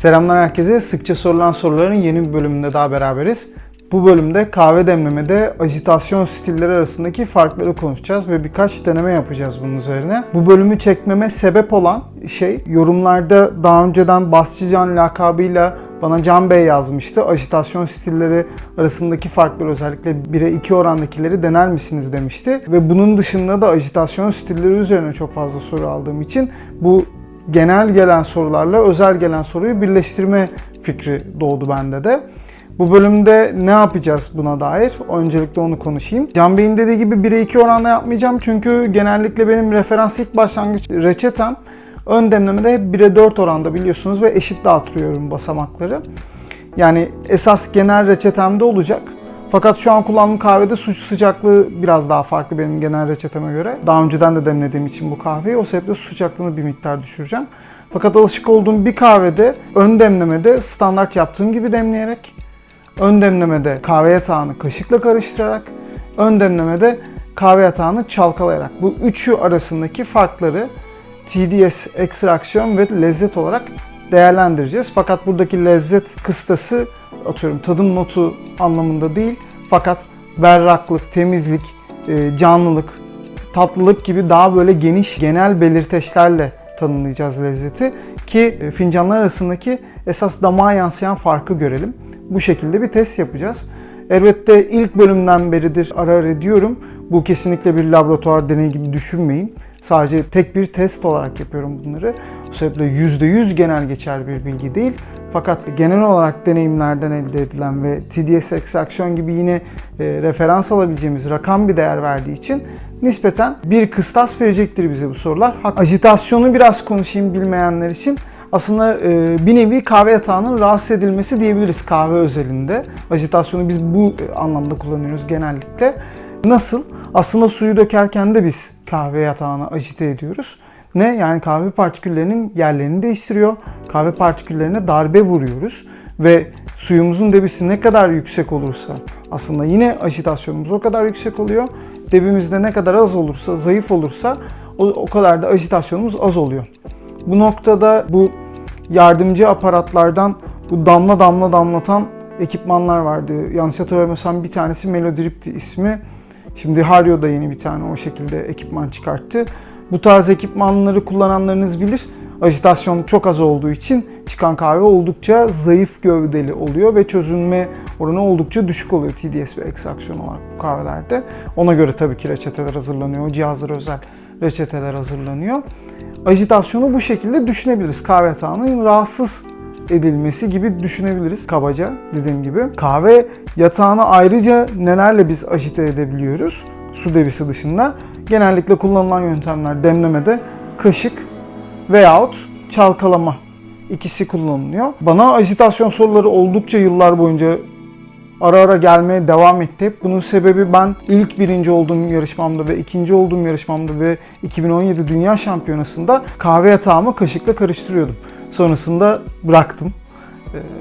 Selamlar herkese. Sıkça sorulan soruların yeni bir bölümünde daha beraberiz. Bu bölümde kahve demlemede ajitasyon stilleri arasındaki farkları konuşacağız ve birkaç deneme yapacağız bunun üzerine. Bu bölümü çekmeme sebep olan şey yorumlarda daha önceden Basçıcan lakabıyla bana Can Bey yazmıştı. Ajitasyon stilleri arasındaki farklar özellikle 1'e 2 orandakileri dener misiniz demişti. Ve bunun dışında da ajitasyon stilleri üzerine çok fazla soru aldığım için bu genel gelen sorularla özel gelen soruyu birleştirme fikri doğdu bende de. Bu bölümde ne yapacağız buna dair? Öncelikle onu konuşayım. Can Bey'in dediği gibi 1'e 2 oranla yapmayacağım. Çünkü genellikle benim referans ilk başlangıç reçetem ön demlemede hep 1'e 4 oranda biliyorsunuz ve eşit dağıtıyorum basamakları. Yani esas genel reçetemde olacak. Fakat şu an kullandığım kahvede su sıcaklığı biraz daha farklı benim genel reçeteme göre. Daha önceden de demlediğim için bu kahveyi o sebeple su sıcaklığını bir miktar düşüreceğim. Fakat alışık olduğum bir kahvede ön demlemede standart yaptığım gibi demleyerek, ön demlemede kahve yatağını kaşıkla karıştırarak, ön demlemede kahve yatağını çalkalayarak bu üçü arasındaki farkları TDS, ekstraksiyon ve lezzet olarak değerlendireceğiz. Fakat buradaki lezzet kıstası atıyorum tadım notu anlamında değil. Fakat berraklık, temizlik, e, canlılık, tatlılık gibi daha böyle geniş genel belirteçlerle tanımlayacağız lezzeti ki e, fincanlar arasındaki esas damağa yansıyan farkı görelim. Bu şekilde bir test yapacağız. Elbette ilk bölümden beridir ara ara diyorum. Bu kesinlikle bir laboratuvar deneyi gibi düşünmeyin. Sadece tek bir test olarak yapıyorum bunları. Bu sebeple %100 genel geçer bir bilgi değil. Fakat genel olarak deneyimlerden elde edilen ve TDS ekstraksiyon gibi yine e, referans alabileceğimiz rakam bir değer verdiği için nispeten bir kıstas verecektir bize bu sorular. Ajitasyonu biraz konuşayım bilmeyenler için. Aslında e, bir nevi kahve yatağının rahatsız edilmesi diyebiliriz kahve özelinde. Ajitasyonu biz bu e, anlamda kullanıyoruz genellikle. Nasıl? Aslında suyu dökerken de biz kahve yatağını ajite ediyoruz. Ne? Yani kahve partiküllerinin yerlerini değiştiriyor. Kahve partiküllerine darbe vuruyoruz. Ve suyumuzun debisi ne kadar yüksek olursa aslında yine ajitasyonumuz o kadar yüksek oluyor. Debimizde ne kadar az olursa, zayıf olursa o, o kadar da ajitasyonumuz az oluyor. Bu noktada bu yardımcı aparatlardan bu damla damla damlatan ekipmanlar vardı. Yanlış hatırlamıyorsam bir tanesi Melodrip'ti ismi. Şimdi Hario da yeni bir tane o şekilde ekipman çıkarttı. Bu tarz ekipmanları kullananlarınız bilir. Ajitasyon çok az olduğu için çıkan kahve oldukça zayıf gövdeli oluyor ve çözünme oranı oldukça düşük oluyor TDS ve ekstraksiyon olarak bu kahvelerde. Ona göre tabii ki reçeteler hazırlanıyor. Cihazlara özel reçeteler hazırlanıyor. Ajitasyonu bu şekilde düşünebiliriz. Kahve yatağının rahatsız edilmesi gibi düşünebiliriz kabaca dediğim gibi. Kahve yatağını ayrıca nelerle biz ajite edebiliyoruz? Su debisi dışında. Genellikle kullanılan yöntemler demlemede kaşık veyahut çalkalama ikisi kullanılıyor. Bana ajitasyon soruları oldukça yıllar boyunca ara ara gelmeye devam etti. Bunun sebebi ben ilk birinci olduğum yarışmamda ve ikinci olduğum yarışmamda ve 2017 Dünya Şampiyonası'nda kahve yatağımı kaşıkla karıştırıyordum. Sonrasında bıraktım.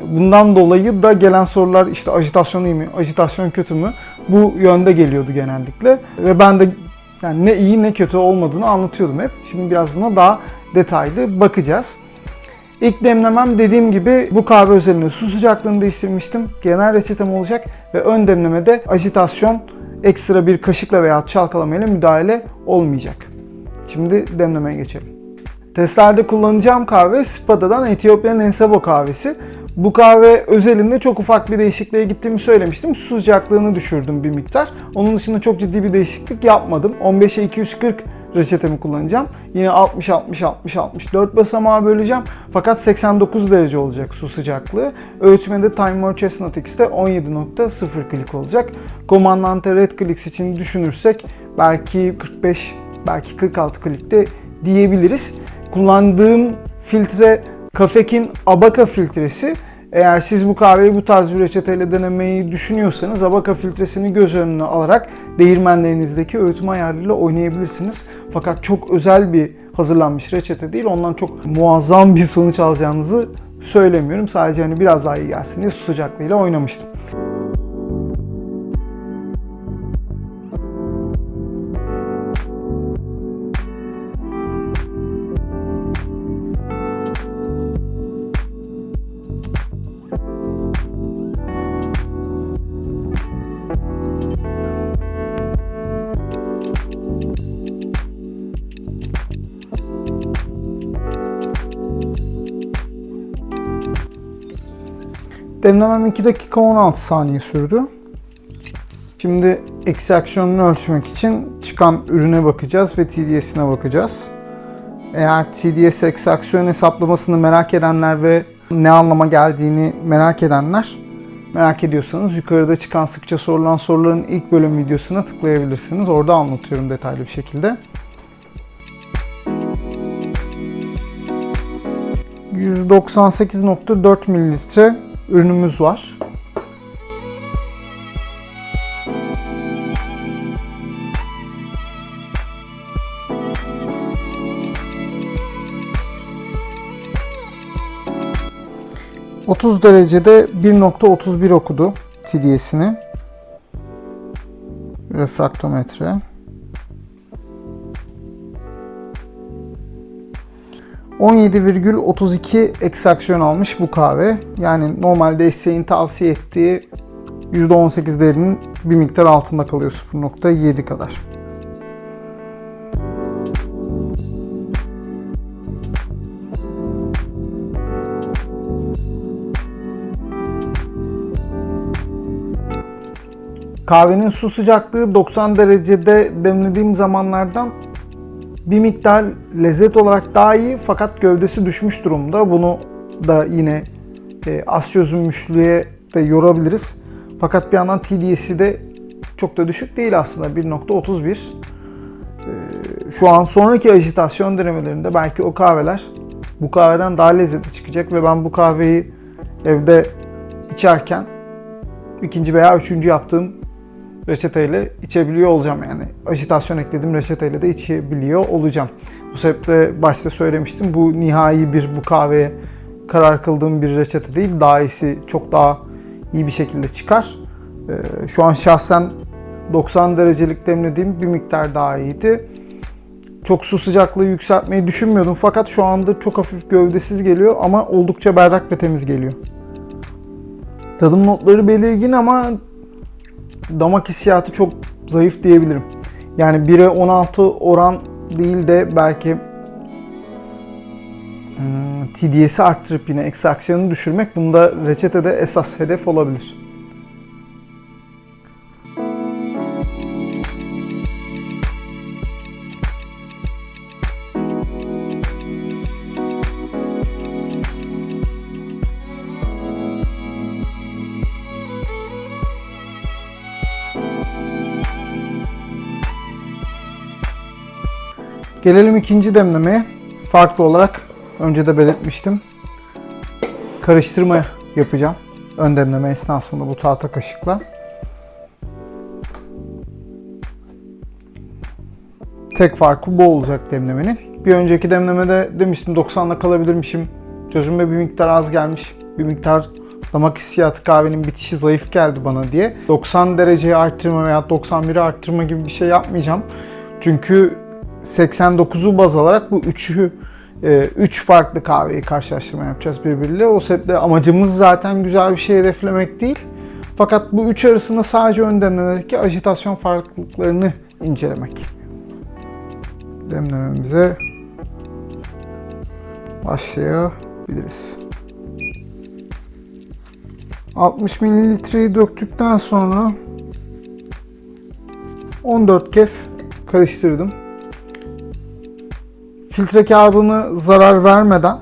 Bundan dolayı da gelen sorular işte ajitasyon iyi mi, ajitasyon kötü mü bu yönde geliyordu genellikle. Ve ben de yani ne iyi ne kötü olmadığını anlatıyordum hep. Şimdi biraz buna daha detaylı bakacağız. İlk demlemem dediğim gibi bu kahve özelinde su sıcaklığını değiştirmiştim. Genel reçetem olacak ve ön demlemede ajitasyon ekstra bir kaşıkla veya çalkalamayla müdahale olmayacak. Şimdi demlemeye geçelim. Testlerde kullanacağım kahve Spada'dan Etiyopya'nın Ensabo kahvesi. Bu kahve özelinde çok ufak bir değişikliğe gittiğimi söylemiştim. Su sıcaklığını düşürdüm bir miktar. Onun dışında çok ciddi bir değişiklik yapmadım. 15'e 240 reçetemi kullanacağım. Yine 60 60 60 64 basamağa böleceğim. Fakat 89 derece olacak su sıcaklığı. Öğütmede Time More Chestnut X'te 17.0 klik olacak. Comandante Red Clicks için düşünürsek belki 45 belki 46 klikte diyebiliriz. Kullandığım filtre Kafek'in Abaka filtresi. Eğer siz bu kahveyi bu tarz bir reçeteyle denemeyi düşünüyorsanız Abaka filtresini göz önüne alarak değirmenlerinizdeki öğütme ayarıyla oynayabilirsiniz. Fakat çok özel bir hazırlanmış reçete değil. Ondan çok muazzam bir sonuç alacağınızı söylemiyorum. Sadece hani biraz daha iyi gelsin diye su sıcaklığıyla oynamıştım. Demlemem 2 dakika 16 saniye sürdü. Şimdi ekstraksiyonunu ölçmek için çıkan ürüne bakacağız ve TDS'ine bakacağız. Eğer TDS ekstraksiyon hesaplamasını merak edenler ve ne anlama geldiğini merak edenler merak ediyorsanız yukarıda çıkan sıkça sorulan soruların ilk bölüm videosuna tıklayabilirsiniz. Orada anlatıyorum detaylı bir şekilde. 198.4 mililitre ürünümüz var. ...30 derecede 1.31 okudu TDS'ini. Refraktometre. 17,32 ekstraksiyon almış bu kahve. Yani normalde Esse'in tavsiye ettiği %18 değerinin bir miktar altında kalıyor 0.7 kadar. Kahvenin su sıcaklığı 90 derecede demlediğim zamanlardan bir miktar lezzet olarak daha iyi fakat gövdesi düşmüş durumda. Bunu da yine e, az çözünmüşlüğe de yorabiliriz. Fakat bir yandan TDS'i de çok da düşük değil aslında 1.31. E, şu an sonraki ajitasyon denemelerinde belki o kahveler bu kahveden daha lezzetli çıkacak ve ben bu kahveyi evde içerken ikinci veya üçüncü yaptığım reçeteyle içebiliyor olacağım yani. Ajitasyon ekledim reçeteyle de içebiliyor olacağım. Bu sebeple başta söylemiştim bu nihai bir bu kahveye karar kıldığım bir reçete değil. Daha iyisi çok daha iyi bir şekilde çıkar. Ee, şu an şahsen 90 derecelik demlediğim bir miktar daha iyiydi. Çok su sıcaklığı yükseltmeyi düşünmüyordum fakat şu anda çok hafif gövdesiz geliyor ama oldukça berrak ve temiz geliyor. Tadım notları belirgin ama damak hissiyatı çok zayıf diyebilirim. Yani 1'e 16 oran değil de belki hmm, TDS'i arttırıp yine ekstraksiyonu düşürmek bunda reçetede esas hedef olabilir. Gelelim ikinci demlemeye. Farklı olarak önce de belirtmiştim. Karıştırma yapacağım. Ön demleme esnasında bu tahta kaşıkla. Tek farkı bu olacak demlemenin. Bir önceki demlemede demiştim 90'la kalabilirmişim. Çözüme bir miktar az gelmiş. Bir miktar damak hissiyatı kahvenin bitişi zayıf geldi bana diye. 90 dereceye arttırma veya 91'e arttırma gibi bir şey yapmayacağım. Çünkü 89'u baz alarak bu üçü 3 farklı kahveyi karşılaştırma yapacağız birbiriyle. O sebeple amacımız zaten güzel bir şey hedeflemek değil. Fakat bu üç arasında sadece ön demlemedeki ajitasyon farklılıklarını incelemek. Demlememize başlayabiliriz. 60 mililitreyi döktükten sonra 14 kez karıştırdım filtre kağıdını zarar vermeden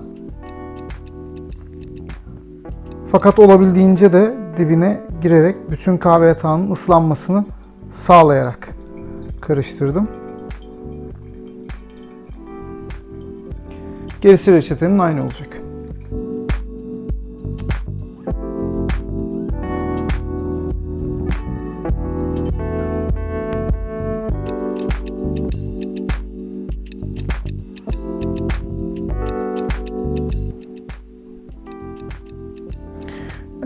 fakat olabildiğince de dibine girerek bütün kahve yatağının ıslanmasını sağlayarak karıştırdım. Gerisi reçetenin aynı olacak.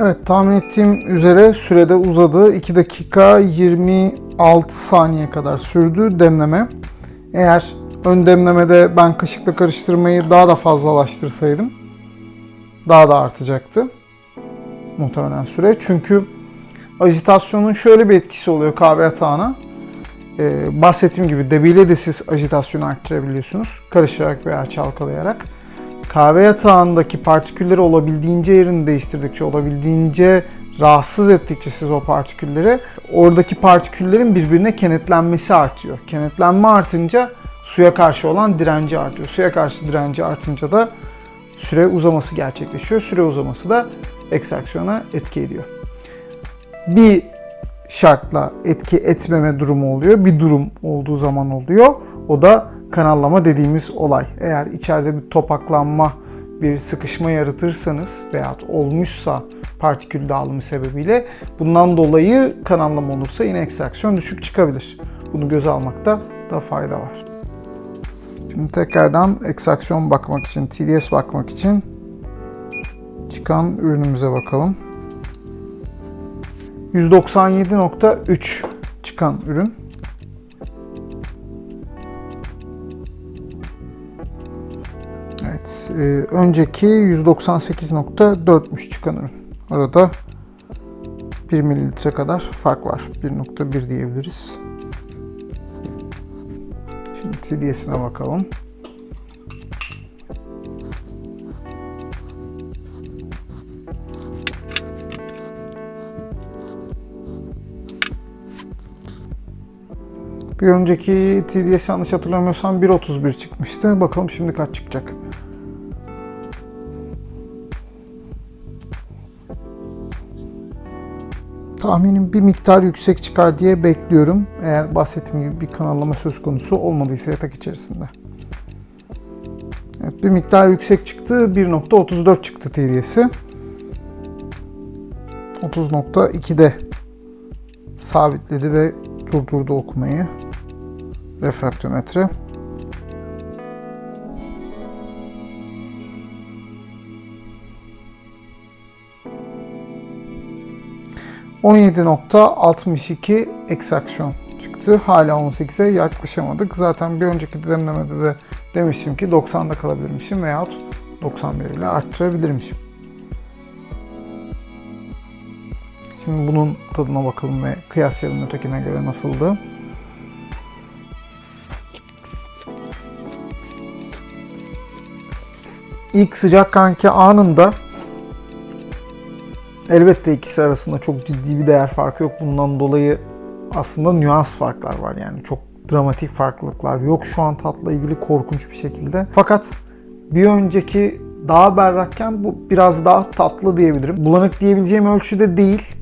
Evet tahmin ettiğim üzere sürede uzadı. 2 dakika 26 saniye kadar sürdü demleme. Eğer ön demlemede ben kaşıkla karıştırmayı daha da fazlalaştırsaydım daha da artacaktı muhtemelen süre. Çünkü ajitasyonun şöyle bir etkisi oluyor kahve yatağına. Ee, bahsettiğim gibi debiyle de siz ajitasyonu arttırabiliyorsunuz. Karıştırarak veya çalkalayarak. Kahve yatağındaki partikülleri olabildiğince yerini değiştirdikçe, olabildiğince rahatsız ettikçe siz o partikülleri, oradaki partiküllerin birbirine kenetlenmesi artıyor. Kenetlenme artınca suya karşı olan direnci artıyor. Suya karşı direnci artınca da süre uzaması gerçekleşiyor. Süre uzaması da ekstraksiyona etki ediyor. Bir şartla etki etmeme durumu oluyor. Bir durum olduğu zaman oluyor. O da kanallama dediğimiz olay. Eğer içeride bir topaklanma, bir sıkışma yaratırsanız veya olmuşsa partikül dağılımı sebebiyle bundan dolayı kanallama olursa yine ekstraksiyon düşük çıkabilir. Bunu göze almakta da fayda var. Şimdi tekrardan ekstraksiyon bakmak için, TDS bakmak için çıkan ürünümüze bakalım. 197.3 çıkan ürün. Evet, e, önceki 198.4'müş çıkan ürün. Arada 1 mililitre kadar fark var. 1.1 diyebiliriz. Şimdi TDS'ine bakalım. Bir önceki TDS yanlış hatırlamıyorsam 1.31 çıkmıştı. Bakalım şimdi kaç çıkacak. Tahminim bir miktar yüksek çıkar diye bekliyorum. Eğer bahsettiğim gibi bir kanallama söz konusu olmadıysa yatak içerisinde. Evet bir miktar yüksek çıktı. 1.34 çıktı TDS'i. 30.2'de sabitledi ve durdurdu okumayı. Refraktometre. %17.62 eksaksiyon çıktı. Hala 18'e yaklaşamadık. Zaten bir önceki demlemede de demiştim ki 90'da kalabilirmişim veyahut 91 ile arttırabilirmişim. Şimdi bunun tadına bakalım ve kıyaslayalım ötekine göre nasıldı. İlk sıcak kanki anında elbette ikisi arasında çok ciddi bir değer farkı yok. Bundan dolayı aslında nüans farklar var yani çok dramatik farklılıklar yok şu an tatla ilgili korkunç bir şekilde. Fakat bir önceki daha berrakken bu biraz daha tatlı diyebilirim. Bulanık diyebileceğim ölçüde değil.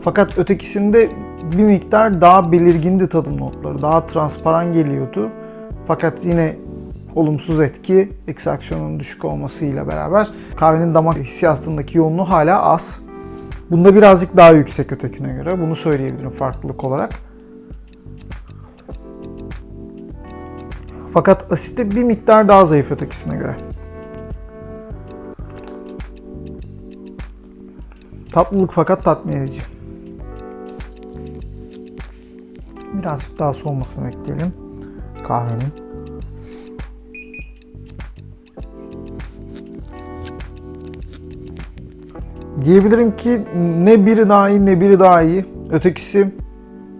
Fakat ötekisinde bir miktar daha belirgindi tadım notları. Daha transparan geliyordu. Fakat yine olumsuz etki ekstraksiyonun düşük olmasıyla beraber kahvenin damak hissiyatındaki yoğunluğu hala az. Bunda birazcık daha yüksek ötekine göre. Bunu söyleyebilirim farklılık olarak. Fakat asiti bir miktar daha zayıf ötekisine göre. Tatlılık fakat tatmin edici. Birazcık daha soğumasını bekleyelim kahvenin. Diyebilirim ki ne biri daha iyi ne biri daha iyi. Ötekisi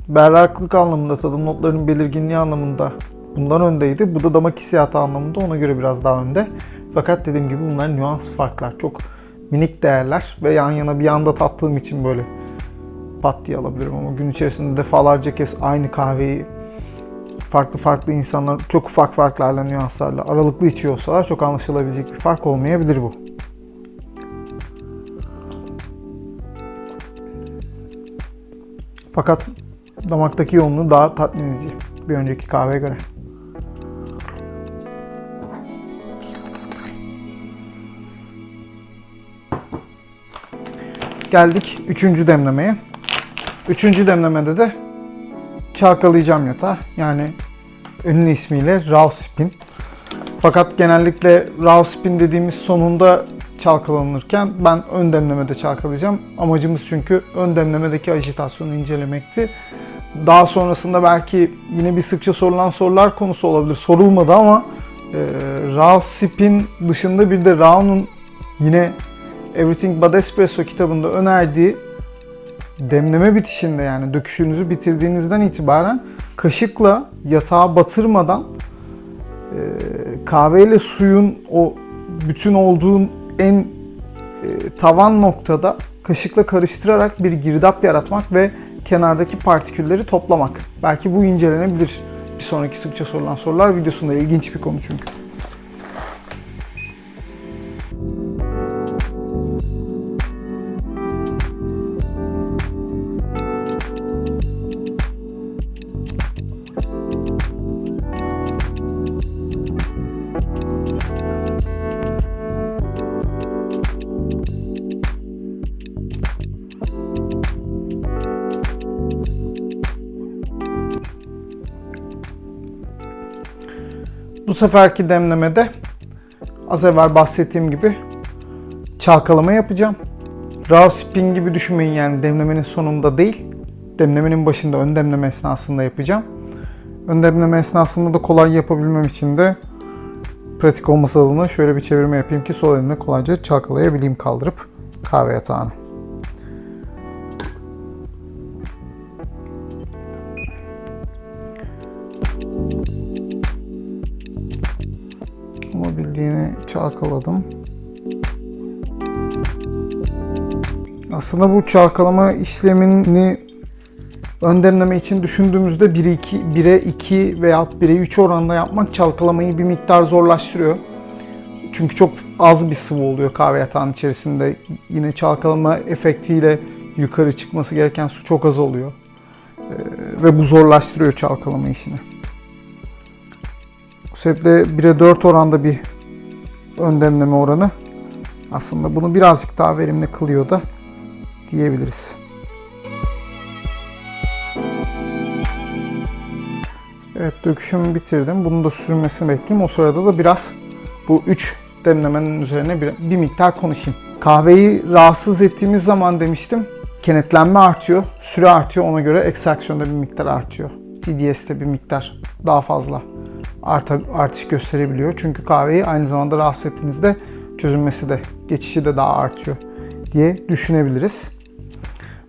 berraklık anlamında, tadım notlarının belirginliği anlamında bundan öndeydi. Bu da damak hissiyatı anlamında ona göre biraz daha önde. Fakat dediğim gibi bunlar nüans farklar. Çok minik değerler ve yan yana bir anda tattığım için böyle pat diye alabilirim ama gün içerisinde defalarca kez aynı kahveyi farklı farklı insanlar çok ufak farklarla, nüanslarla aralıklı içiyorsalar çok anlaşılabilecek bir fark olmayabilir bu. Fakat damaktaki yoğunluğu daha tatmin edici bir önceki kahveye göre. Geldik üçüncü demlemeye. Üçüncü demlemede de çalkalayacağım yatağı. Yani ünlü ismiyle raw spin. Fakat genellikle raw spin dediğimiz sonunda çalkalanırken ben ön demlemede çalkalayacağım. Amacımız çünkü ön demlemedeki ajitasyonu incelemekti. Daha sonrasında belki yine bir sıkça sorulan sorular konusu olabilir. Sorulmadı ama e, raw spin dışında bir de raw'nun yine Everything But Espresso kitabında önerdiği demleme bitişinde yani döküşünüzü bitirdiğinizden itibaren kaşıkla yatağa batırmadan e, kahveyle suyun o bütün olduğun en e, tavan noktada kaşıkla karıştırarak bir girdap yaratmak ve kenardaki partikülleri toplamak. Belki bu incelenebilir bir sonraki sıkça sorulan sorular videosunda ilginç bir konu çünkü. Bu seferki demlemede az evvel bahsettiğim gibi çalkalama yapacağım. Raw sipping gibi düşünmeyin yani demlemenin sonunda değil, demlemenin başında ön demleme esnasında yapacağım. Ön demleme esnasında da kolay yapabilmem için de pratik olması adına şöyle bir çevirme yapayım ki sol elimle kolayca çalkalayabileyim kaldırıp kahve yatağını. Çalkaladım. Aslında bu çalkalama işlemini ön demleme için düşündüğümüzde 1'e 2, 1'e 2 veya 1'e 3 oranda yapmak çalkalamayı bir miktar zorlaştırıyor. Çünkü çok az bir sıvı oluyor kahve yatağının içerisinde. Yine çalkalama efektiyle yukarı çıkması gereken su çok az oluyor. Ee, ve bu zorlaştırıyor çalkalama işini. Bu sebeple 1'e 4 oranda bir ön demleme oranı aslında bunu birazcık daha verimli kılıyor da diyebiliriz. Evet döküşümü bitirdim. Bunun da sürmesini bekleyeyim. O sırada da biraz bu 3 demlemenin üzerine bir, bir miktar konuşayım. Kahveyi rahatsız ettiğimiz zaman demiştim kenetlenme artıyor, süre artıyor ona göre ekstraksiyonda bir miktar artıyor. TDS'de bir miktar daha fazla arta, artış gösterebiliyor. Çünkü kahveyi aynı zamanda rahatsız ettiğinizde çözülmesi de, geçişi de daha artıyor diye düşünebiliriz.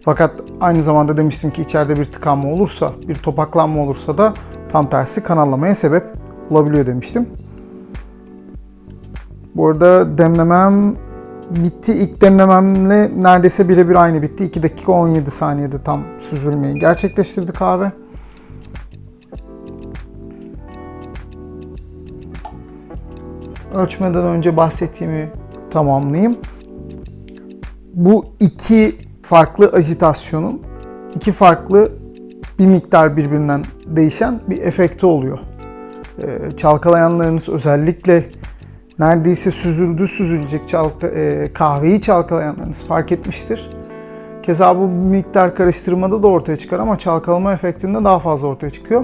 Fakat aynı zamanda demiştim ki içeride bir tıkanma olursa, bir topaklanma olursa da tam tersi kanallamaya sebep olabiliyor demiştim. Bu arada demlemem bitti. İlk demlememle neredeyse birebir aynı bitti. 2 dakika 17 saniyede tam süzülmeyi gerçekleştirdi kahve. Ölçmeden önce bahsettiğimi tamamlayayım. Bu iki farklı ajitasyonun iki farklı bir miktar birbirinden değişen bir efekti oluyor. Ee, çalkalayanlarınız özellikle neredeyse süzüldü süzülecek çalka, e, kahveyi çalkalayanlarınız fark etmiştir. Keza bu miktar karıştırmada da ortaya çıkar ama çalkalama efektinde daha fazla ortaya çıkıyor.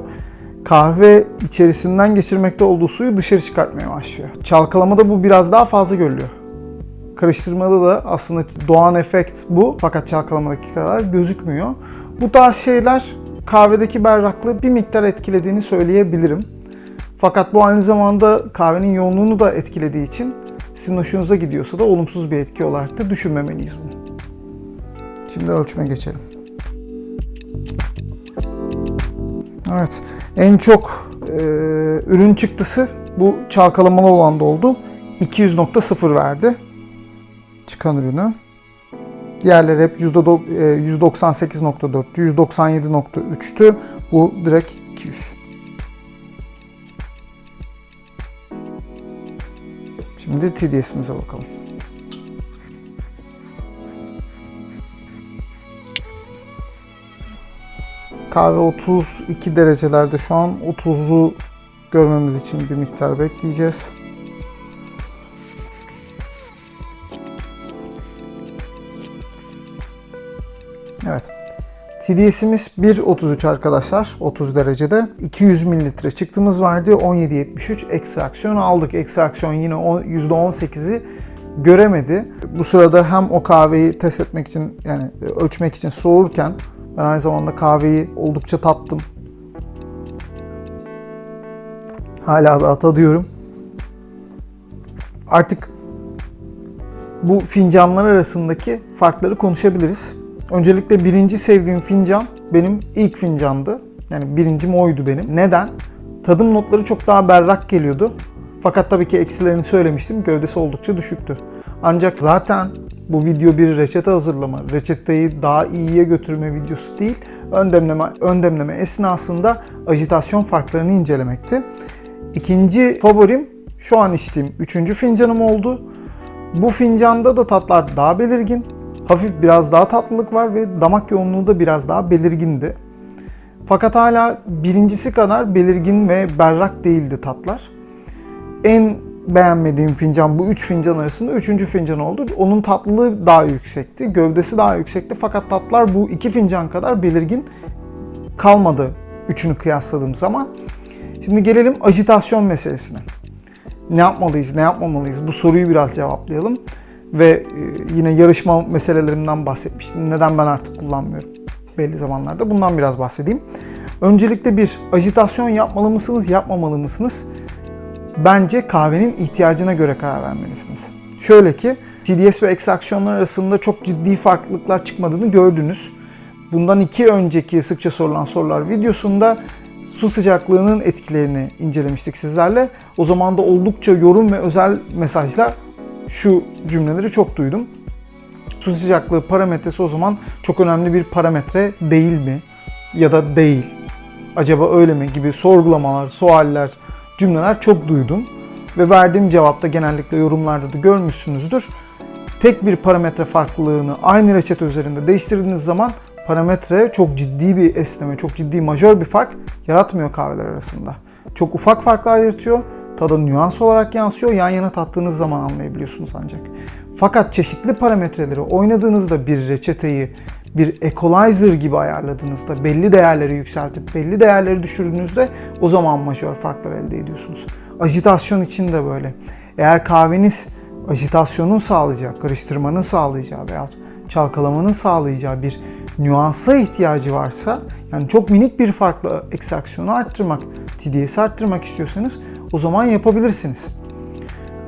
Kahve içerisinden geçirmekte olduğu suyu dışarı çıkartmaya başlıyor. Çalkalamada bu biraz daha fazla görülüyor. Karıştırmada da aslında doğan efekt bu fakat çalkalamadaki kadar gözükmüyor. Bu tarz şeyler kahvedeki berraklığı bir miktar etkilediğini söyleyebilirim. Fakat bu aynı zamanda kahvenin yoğunluğunu da etkilediği için sizin hoşunuza gidiyorsa da olumsuz bir etki olarak da düşünmemeliyiz bunu. Şimdi ölçüme geçelim. Evet, en çok e, ürün çıktısı bu çalkalamalı olan da oldu. 200.0 verdi çıkan ürünü. Diğerleri hep %98.4, %97.3'tü. Bu direkt 200. Şimdi TDS'imize bakalım. Kahve 32 derecelerde şu an 30'u görmemiz için bir miktar bekleyeceğiz. Evet. TDS'imiz 1.33 arkadaşlar 30 derecede. 200 mililitre çıktığımız vardı. 17.73 ekstraksiyon aldık. Ekstraksiyon yine %18'i göremedi. Bu sırada hem o kahveyi test etmek için yani ölçmek için soğurken ben aynı zamanda kahveyi oldukça tattım. Hala da tadıyorum. Artık bu fincanlar arasındaki farkları konuşabiliriz. Öncelikle birinci sevdiğim fincan benim ilk fincandı. Yani birincim oydu benim. Neden? Tadım notları çok daha berrak geliyordu. Fakat tabii ki eksilerini söylemiştim. Gövdesi oldukça düşüktü. Ancak zaten bu video bir reçete hazırlama, reçeteyi daha iyiye götürme videosu değil, ön demleme, ön demleme esnasında ajitasyon farklarını incelemekti. İkinci favorim şu an içtiğim üçüncü fincanım oldu. Bu fincanda da tatlar daha belirgin. Hafif biraz daha tatlılık var ve damak yoğunluğu da biraz daha belirgindi. Fakat hala birincisi kadar belirgin ve berrak değildi tatlar. En beğenmediğim fincan bu üç fincan arasında üçüncü fincan oldu. Onun tatlılığı daha yüksekti, gövdesi daha yüksekti fakat tatlar bu iki fincan kadar belirgin kalmadı üçünü kıyasladığım zaman. Şimdi gelelim ajitasyon meselesine. Ne yapmalıyız, ne yapmamalıyız? Bu soruyu biraz cevaplayalım. Ve e, yine yarışma meselelerimden bahsetmiştim. Neden ben artık kullanmıyorum belli zamanlarda. Bundan biraz bahsedeyim. Öncelikle bir, ajitasyon yapmalı mısınız, yapmamalı mısınız? Bence kahvenin ihtiyacına göre karar vermelisiniz. Şöyle ki, TDS ve ekstraksiyonlar arasında çok ciddi farklılıklar çıkmadığını gördünüz. Bundan iki önceki sıkça sorulan sorular videosunda su sıcaklığının etkilerini incelemiştik sizlerle. O zaman da oldukça yorum ve özel mesajla şu cümleleri çok duydum. Su sıcaklığı parametresi o zaman çok önemli bir parametre değil mi? Ya da değil. Acaba öyle mi gibi sorgulamalar, sualler, cümleler çok duydum. Ve verdiğim cevapta genellikle yorumlarda da görmüşsünüzdür. Tek bir parametre farklılığını aynı reçete üzerinde değiştirdiğiniz zaman parametre çok ciddi bir esneme, çok ciddi majör bir fark yaratmıyor kahveler arasında. Çok ufak farklar yaratıyor. Tadı nüans olarak yansıyor. Yan yana tattığınız zaman anlayabiliyorsunuz ancak. Fakat çeşitli parametreleri oynadığınızda bir reçeteyi bir equalizer gibi ayarladığınızda, belli değerleri yükseltip belli değerleri düşürdüğünüzde o zaman majör farklar elde ediyorsunuz. Ajitasyon için de böyle. Eğer kahveniz ajitasyonun sağlayacağı, karıştırmanın sağlayacağı veya çalkalamanın sağlayacağı bir nüansa ihtiyacı varsa, yani çok minik bir farkla ekstraksiyonu arttırmak, TDS'i arttırmak istiyorsanız o zaman yapabilirsiniz.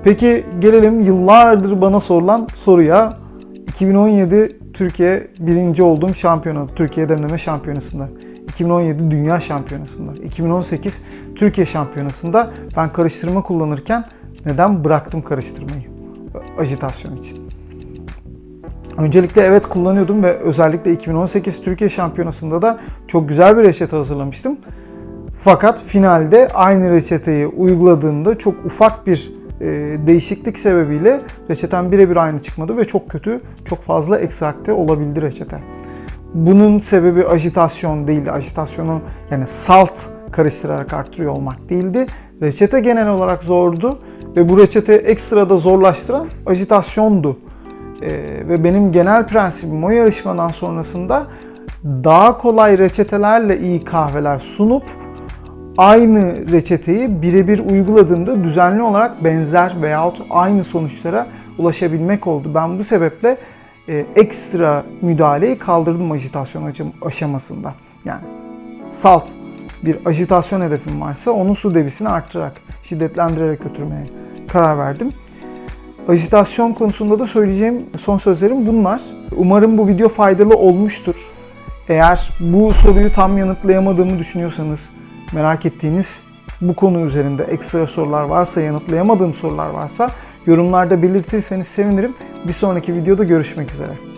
Peki gelelim yıllardır bana sorulan soruya. 2017 Türkiye birinci olduğum şampiyona, Türkiye demleme şampiyonasında. 2017 Dünya Şampiyonası'nda, 2018 Türkiye Şampiyonası'nda ben karıştırma kullanırken neden bıraktım karıştırmayı? Ajitasyon için. Öncelikle evet kullanıyordum ve özellikle 2018 Türkiye Şampiyonası'nda da çok güzel bir reçete hazırlamıştım. Fakat finalde aynı reçeteyi uyguladığımda çok ufak bir değişiklik sebebiyle reçeten birebir aynı çıkmadı ve çok kötü, çok fazla ekstrakte olabildi reçete. Bunun sebebi ajitasyon değildi. Ajitasyonu yani salt karıştırarak arttırıyor olmak değildi. Reçete genel olarak zordu ve bu reçete ekstra da zorlaştıran ajitasyondu. Ee, ve benim genel prensibim o yarışmadan sonrasında daha kolay reçetelerle iyi kahveler sunup aynı reçeteyi birebir uyguladığımda düzenli olarak benzer veyahut aynı sonuçlara ulaşabilmek oldu. Ben bu sebeple e, ekstra müdahaleyi kaldırdım ajitasyon aşamasında. Yani salt bir ajitasyon hedefim varsa onun su debisini arttırarak, şiddetlendirerek götürmeye karar verdim. Ajitasyon konusunda da söyleyeceğim son sözlerim bunlar. Umarım bu video faydalı olmuştur. Eğer bu soruyu tam yanıtlayamadığımı düşünüyorsanız, merak ettiğiniz bu konu üzerinde ekstra sorular varsa, yanıtlayamadığım sorular varsa yorumlarda belirtirseniz sevinirim. Bir sonraki videoda görüşmek üzere.